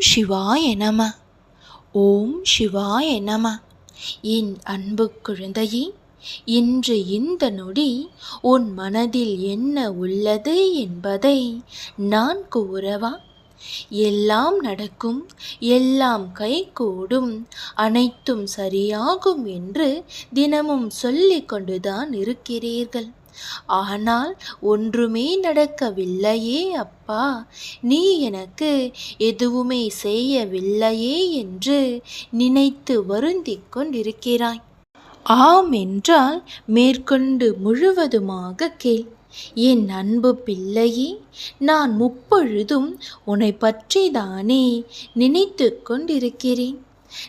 சிவாய நம. ஓம் சிவாய நம. என் அன்பு குழந்தையே இன்று இந்த நொடி உன் மனதில் என்ன உள்ளது என்பதை நான் கூறவா? எல்லாம் நடக்கும் எல்லாம் கைகூடும் அனைத்தும் சரியாகும் என்று தினமும் சொல்லிக் கொண்டுதான் இருக்கிறீர்கள். ஆனால் ஒன்றுமே நடக்கவில்லையே அப்பா. நீ எனக்கு எதுவுமே செய்யவில்லையே என்று நினைத்து வருந்திக் கொண்டிருக்கிறாய். ஆம் என்றால் மேற்கொண்டு முழுவதுமாக கேள். என் அன்பு பிள்ளையே நான் முப்பொழுதும் உன்னை பற்றிதானே நினைத்து கொண்டிருக்கிறேன்.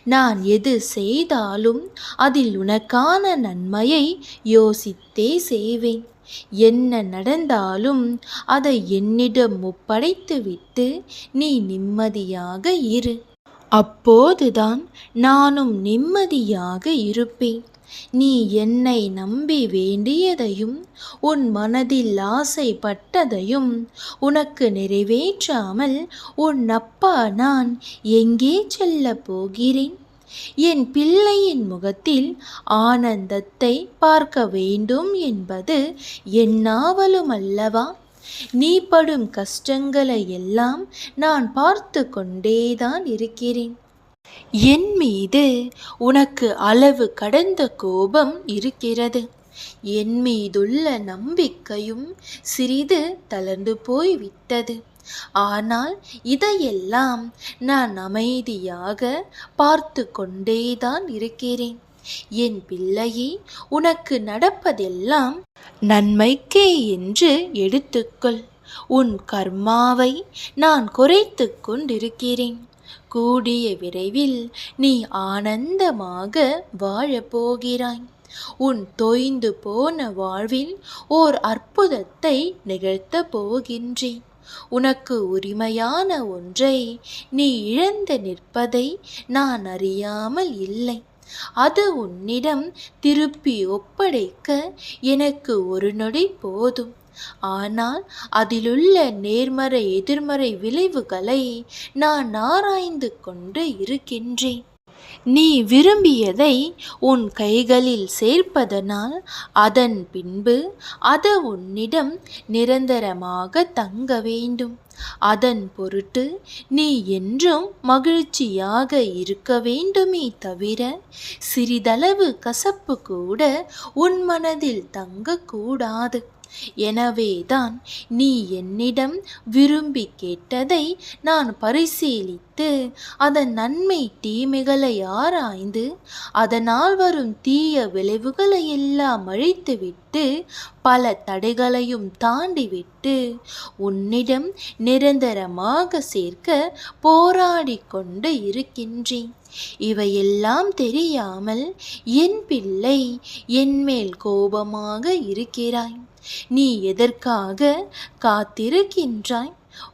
நான் எது செய்தாலும் அதில் உனக்கான நன்மையை யோசித்தே செய்வேன். என்ன நடந்தாலும் அதை என்னிடம் ஒப்படைத்துவிட்டு நீ நிம்மதியாக இரு. அப்போதுதான் நானும் நிம்மதியாக இருப்பேன். நீ என்னை நம்பி வேண்டியதையும் உன் மனதில் ஆசைப்பட்டதையும் உனக்கு நிறைவேற்றாமல் உன் அப்பா நான் எங்கே செல்ல போகிறேன்? என் பிள்ளையின் முகத்தில் ஆனந்தத்தை பார்க்க வேண்டும் என்பது என்னாவலும் அல்லவா? நீ படும் கஷ்டங்களை எல்லாம் நான் பார்த்து கொண்டேதான் இருக்கிறேன். என் மீது உனக்கு அளவு கடந்த கோபம் இருக்கிறது. என் மீதுள்ள நம்பிக்கையும் சிறிது தளர்ந்து போய் விட்டது ஆனால் இதையெல்லாம் நான் அமைதியாக பார்த்து கொண்டேதான் இருக்கிறேன். என் பிள்ளையே உனக்கு நடப்பதெல்லாம் நன்மைக்கே என்று எடுத்துக்கொள். உன் கர்மாவை நான் குறைத்து கொண்டிருக்கிறேன். கூடிய விரைவில் நீ ஆனந்தமாக வாழப்போகிறாய். உன் தொய்ந்து போன வாழ்வில் ஓர் அற்புதத்தை நிகழ்த்தப் போகின்றேன். உனக்கு உரிமையான ஒன்றை நீ இழந்து நிற்பதை நான் அறியாமல் இல்லை. அது உன்னிடம் திருப்பி ஒப்படைக்க எனக்கு ஒரு நொடி போதும். ஆனால் அதிலுள்ள நேர்மறை எதிர்மறை விளைவுகளை நான் ஆராய்ந்து கொண்டு இருக்கின்றேன். நீ விரும்பியதை உன் கைகளில் சேர்ப்பதனால் அதன் பின்பு அது உன்னிடம் நிரந்தரமாக தங்க வேண்டும். அதன் பொருட்டு நீ என்றும் மகிழ்ச்சியாக இருக்க வேண்டுமே தவிர சிறிதளவு கசப்பு கூட உன் மனதில் தங்கக்கூடாது. எனவேதான் நீ என்னிடம் விரும்பி கேட்டதை நான் பரிசீலித்து அதன் நன்மை தீமைகளை ஆராய்ந்து அதனால் வரும் தீய விளைவுகளை எல்லாம் அழித்துவிட்டு பல தடைகளையும் தாண்டிவிட்டு உன்னிடம் நிரந்தரமாக சேர்க்க போராடி கொண்டு இருக்கின்றேன். இவையெல்லாம் தெரியாமல் என் பிள்ளை என் மேல் கோபமாக இருக்கிறாய். நீ எதற்காக காத்திருக்கின்றாய்?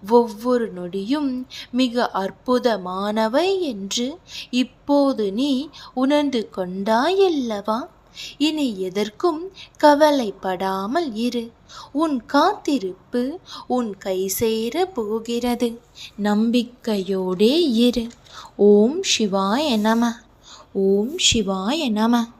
ஒவ்வொரு நொடியும் மிக அற்புதமானவை என்று இப்போது நீ உணர்ந்து கொண்டாயல்லவா? இனி எதற்கும் கவலைப்படாமல் இரு. உன் காத்திருப்பு உன் கை சேர போகிறது. நம்பிக்கையோடே இரு. ஓம் சிவாய நம. ஓம் சிவாய நம.